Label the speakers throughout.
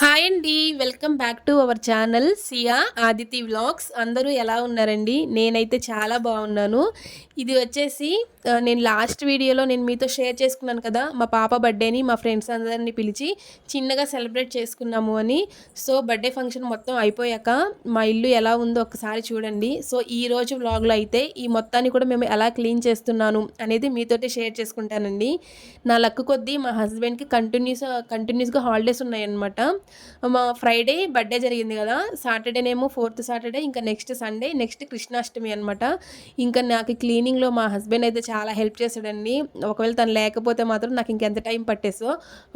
Speaker 1: Hi అండి welcome back to our channel Siya Aditi vlogs. అందరూ ఎలా ఉన్నారండి? నేనైతే చాలా బాగున్నాను. ఇది వచ్చేసి నేను లాస్ట్ వీడియోలో నేను మీతో షేర్ చేసుకున్నాను కదా మా పాప బర్త్డేని మా ఫ్రెండ్స్ అందరిని పిలిచి చిన్నగా సెలబ్రేట్ చేసుకున్నాము అని. సో బర్త్డే ఫంక్షన్ మొత్తం అయిపోయాక మా ఇల్లు ఎలా ఉందో ఒకసారి చూడండి. సో ఈ రోజు వ్లాగ్లో అయితే ఈ మొత్తాన్ని కూడా మేము ఎలా క్లీన్ చేస్తున్నాను అనేది మీతోటి షేర్ చేసుకుంటానండి. నా లక్ కొద్దీ మా హస్బెండ్కి కంటిన్యూస్ కంటిన్యూస్గా హాలిడేస్ ఉన్నాయన్నమాట. మా ఫ్రైడే బర్త్డే జరిగింది కదా. సాటర్డేనేమో ఫోర్త్ సాటర్డే ఇంకా నెక్స్ట్ సండే నెక్స్ట్ కృష్ణాష్టమి అనమాట ఇంకా నాకు క్లీనింగ్లో మా హస్బెండ్ అయితే చాలా హెల్ప్ చేశాడండి. ఒకవేళ తను లేకపోతే మాత్రం నాకు ఇంకెంత టైం పట్టేసో.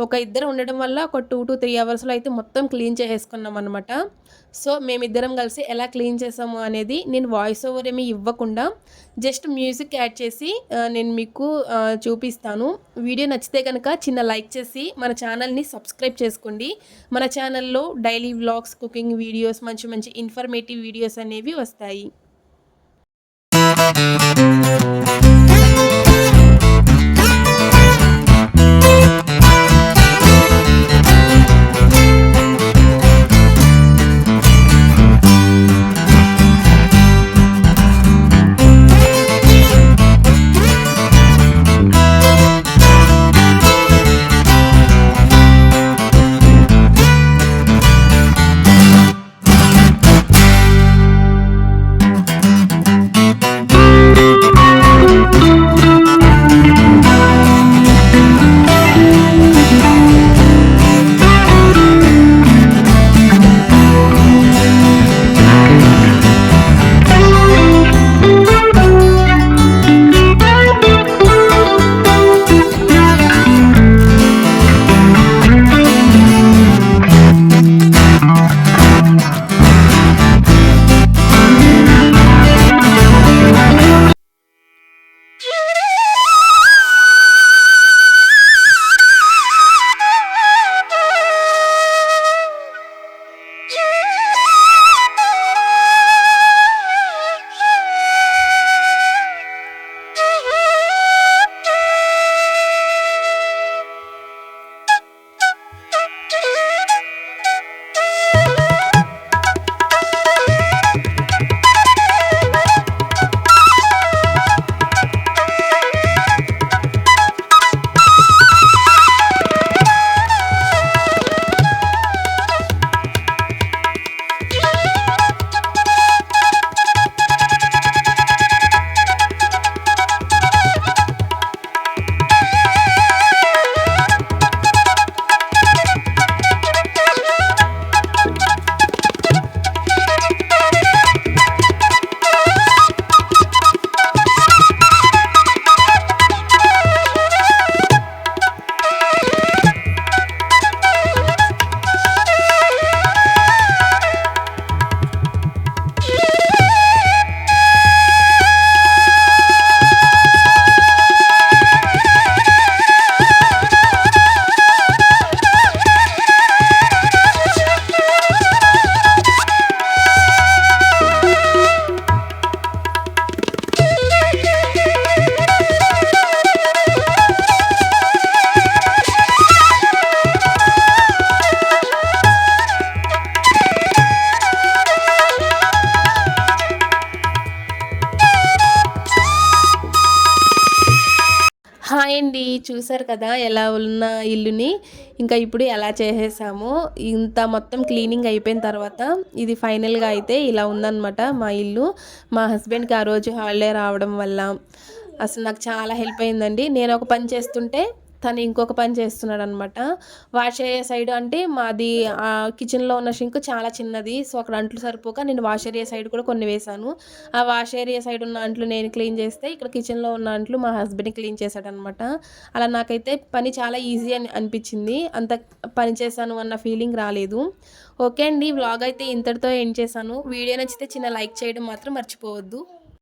Speaker 1: ఒక ఇద్దరు ఉండడం వల్ల ఒక టూ టు త్రీ అవర్స్లో అయితే మొత్తం క్లీన్ చేసేసుకున్నాం అనమాట సో మేమిద్దరం కలిసి ఎలా క్లీన్ చేసాము అనేది నేను వాయిస్ ఓవర్ ఏమీ ఇవ్వకుండా జస్ట్ మ్యూజిక్ యాడ్ చేసి నేను మీకు చూపిస్తాను. వీడియో నచ్చితే కనుక చిన్న లైక్ చేసి మన ఛానల్ని సబ్స్క్రైబ్ చేసుకోండి. మన ఛానల్లో డైలీ వ్లాగ్స్ కుకింగ్ వీడియోస్ మంచి మంచి ఇన్ఫర్మేటివ్ వీడియోస్ అనేవి వస్తాయి. హాయ్ అండి. చూసారు కదా ఎలా ఉన్న ఇల్లుని? ఇంకా ఇప్పుడు ఎలా చేసేసాము. ఇంత మొత్తం క్లీనింగ్ అయిపోయిన తర్వాత ఇది ఫైనల్గా అయితే ఇలా ఉందన్నమాట మా ఇల్లు. మా హస్బెండ్కి ఆ రోజు హాలిడే రావడం వల్ల అసలు నాకు చాలా హెల్ప్ అయిందండి. నేను ఒక పని చేస్తుంటే తను ఇంకొక పని చేస్తున్నాడు అనమాట వాష్ అయ్యే సైడ్ అంటే మాది కిచెన్లో ఉన్న షింక్ చాలా చిన్నది. సో అక్కడ అంట్లు సరిపోక నేను వాష్ ఏరియా సైడ్ కూడా కొన్ని వేశాను. ఆ వాష్ ఏరియా సైడ్ ఉన్న అంట్లు నేను క్లీన్ చేస్తే ఇక్కడ కిచెన్లో ఉన్న అంట్లు మా హస్బెండ్ క్లీన్ చేశాడనమాట అలా నాకైతే పని చాలా ఈజీ అని అనిపించింది. అంత పని చేశాను అన్న ఫీలింగ్ రాలేదు. ఓకే అండి వ్లాగ్ అయితే ఇంతటితో ఎండ్ చేశాను. వీడియో నచ్చితే చిన్న లైక్ చేయడం మాత్రం మర్చిపోవద్దు.